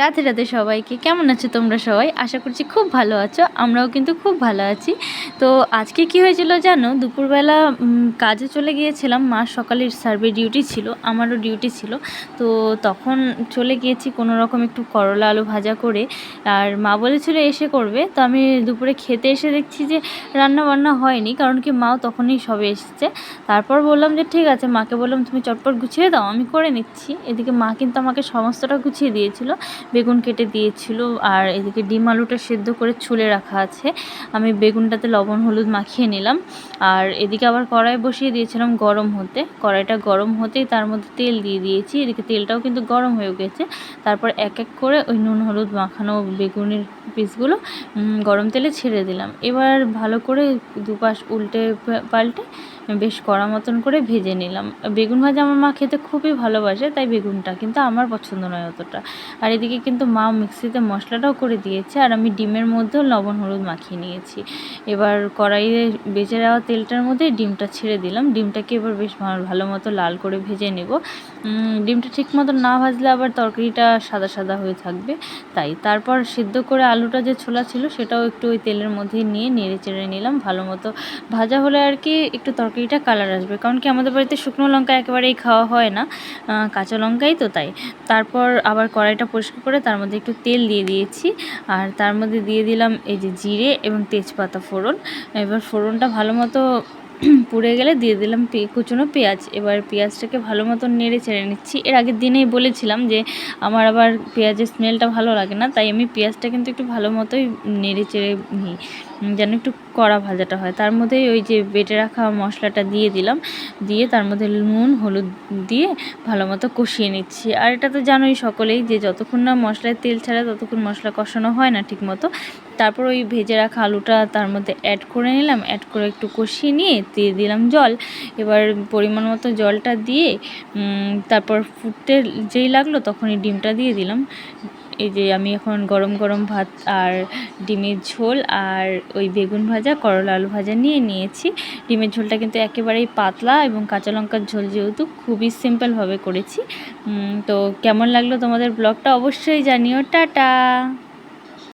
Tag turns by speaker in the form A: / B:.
A: রাতে রাতে সবাইকে। কেমন আছো তোমরা সবাই? আশা করছি খুব ভালো আছো, আমরাও কিন্তু খুব ভালো আছি। তো আজকে কি হয়েছিল জানো? দুপুরবেলা কাজে চলে গিয়েছিলাম। মা সকালের সার্ভে ডিউটি ছিল, আমারও ডিউটি ছিল। তো তখন চলে গিয়েছি কোনো রকম একটু করলা আলু ভাজা করে। আর মা বলেছিল, এসে করবে। তো আমি দুপুরে খেতে এসে দেখছি যে রান্না বান্না হয়নি, কারণ কি মাও তখনই সবে এসেছে। তারপর বললাম যে, ঠিক আছে, মাকে বললাম, তুমি চটপট গুছিয়ে দাও, আমি করে নিচ্ছি। এদিকে মা কিন্তু আমাকে সমস্তটা গুছিয়ে দিয়েছিল। বেগুন কেটে দিয়েছিল আর এদিকে ডিম আলুটা সেদ্ধ করে ছুলে রাখা আছে। আমি বেগুনটাতে লবণ, হলুদ মাখিয়ে নিলাম। আর এদিকে আবার কড়াই বসিয়ে দিয়েছিলাম গরম হতে। কড়াইটা গরম হতেই তার মধ্যে তেল দিয়ে দিয়েছি। এদিকে তেলটাও কিন্তু গরম হয়ে গেছে। তারপর এক এক করে ওই নুন, হলুদ মাখানো বেগুনের পিসগুলো গরম তেলে ছেড়ে দিলাম। এবার ভালো করে দুপাশ উল্টে পাল্টে বেশ কড়া মতন করে ভেজে নিলাম। বেগুন ভাজা আমার মা খেতে খুবই ভালোবাসে, তাই বেগুনটা কিন্তু আমার পছন্দ নয় অতটা। আর এদিকে কিন্তু মা মিক্সিতে মশলাটাও করে দিয়েছে আর আমি ডিমের মধ্যেও লবণ, হলুদ মাখিয়ে নিয়েছি। এবার কড়াইয়ে বেঁচে যাওয়া তেলটার মধ্যে ডিমটা ছেড়ে দিলাম। ডিমটাকে এবার বেশ ভালো মতো লাল করে ভেজে নেব। ডিমটা ঠিক মতো না ভাজলে আবার তরকারিটা সাদা সাদা হয়ে থাকবে। তাই তারপর সিদ্ধ করে আলুটা যে ছোলা ছিল সেটাও একটু ওই তেলের মধ্যে নিয়ে নেড়ে চেড়ে নিলাম। ভালো মতো ভাজা হলে আর কি একটু তরকারিটা কালার আসবে। কারণ কি আমাদের বাড়িতে শুকনো লঙ্কা একেবারেই খাওয়া হয় না। কাঁচা লঙ্কাই তো তাই। তারপর আবার কড়াইটা পরিষ্কার করে তার মধ্যে একটু তেল দিয়ে দিয়েছি। আর তার মধ্যে দিয়ে দিলাম এই যে জিরে এবং তেজপাতা ফোড়ন। এবার ফোড়নটা ভালো মতো পুড়ে গেলে দিয়ে দিলাম কুচনো পেঁয়াজ। এবার পেঁয়াজটাকে ভালো মতো নেড়ে চেড়ে নিচ্ছি। এর আগের দিনেই বলেছিলাম যে, আমার আবার পেঁয়াজের স্মেলটা ভালো লাগে না, তাই আমি পেঁয়াজটা কিন্তু একটু ভালো মতোই নেড়ে চেড়ে নিই, যেন একটু কড়া ভাজাটা হয়। তার মধ্যেই ওই যে বেটে রাখা মশলাটা দিয়ে দিলাম। দিয়ে তার মধ্যে নুন, হলুদ দিয়ে ভালো মতো কষিয়ে নিচ্ছি। আর এটা তো জানোই সকলেই যে, যতক্ষণ না মশলায় তেল ছাড়া ততক্ষণ মশলা কষানো হয় না ঠিক মতো তারপর ওই ভেজে রাখা আলুটা তার মধ্যে অ্যাড করে নিলাম। অ্যাড করে একটু কষিয়ে নিয়ে দিয়ে দিলাম জল। এবার পরিমাণ মতো জলটা দিয়ে তারপর ফুটতে যেই লাগল তখনই ডিমটা দিয়ে দিলাম। এই যে আমি এখন গরম গরম ভাত আর ডিমের ঝোল আর ওই বেগুন ভাজা, করলা আলু ভাজা নিয়ে নিয়েছি। ডিমের ঝোলটা কিন্তু একেবারেই পাতলা এবং কাঁচা লঙ্কার ঝোল যেহেতু খুবই সিম্পলভাবে করেছি। তো কেমন লাগল তোমাদের ব্লগটা অবশ্যই জানিও। টাটা!